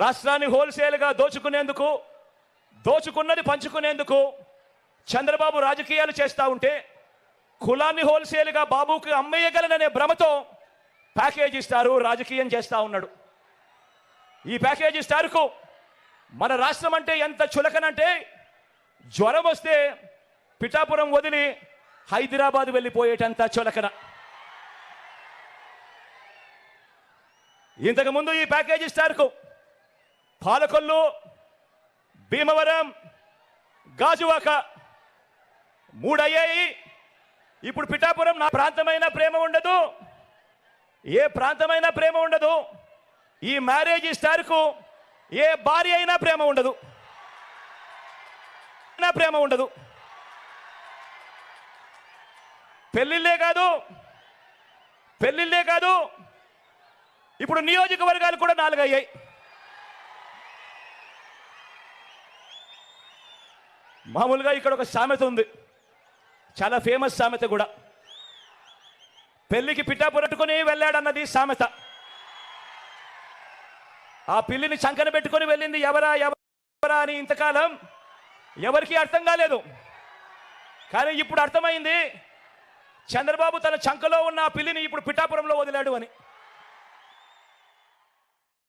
రాష్ట్రాన్ని హోల్సేల్గా దోచుకునేందుకు దోచుకున్నది పంచుకునేందుకు చంద్రబాబు రాజకీయాలు చేస్తూ ఉంటే కులాన్ని హోల్సేల్గా బాబుకి అమ్మేయగలననే భ్రమతో ప్యాకేజీ ఇస్తారు రాజకీయం చేస్తూ ఉన్నాడు. ఈ ప్యాకేజీ స్టార్కు మన రాష్ట్రం అంటే ఎంత చులకనంటే జ్వరం వస్తే పిఠాపురం వదిలి హైదరాబాద్ వెళ్ళిపోయేటంత చులకన. ఇంతకుముందు ఈ ప్యాకేజీ స్టార్కు పాలకొల్లు భీమవరం గాజువాక మూడయ్యాయి ఇప్పుడు పిఠాపురం నా ప్రాంతమైన ప్రేమ ఉండదు. ఏ ప్రాంతమైన ప్రేమ ఉండదు. ఈ మ్యారేజ్ స్టార్కు ఏ భార్య అయినా ప్రేమ ఉండదు. నా ప్రేమ ఉండదు. పెళ్ళిళ్ళే కాదు. పెళ్ళిళ్ళే కాదు. ఇప్పుడు నియోజకవర్గాలు కూడా నాలుగు మామూలుగా ఇక్కడ ఒక సామెత ఉంది. చాలా ఫేమస్ సామెత కూడా. పెళ్ళికి పిట్టాపురట్టుకుని వెళ్ళాడన్నది సామెత. ఆ పిల్లిని చంకన పెట్టుకొని వెళ్ళింది ఎవరా ఎవరా అని ఇంతకాలం ఎవరికి అర్థం కాలేదు. కానీ ఇప్పుడు అర్థమైంది చంద్రబాబు తన చంకలో ఉన్న ఆ పిల్లిని ఇప్పుడు పిఠాపురంలో వదిలాడు అని.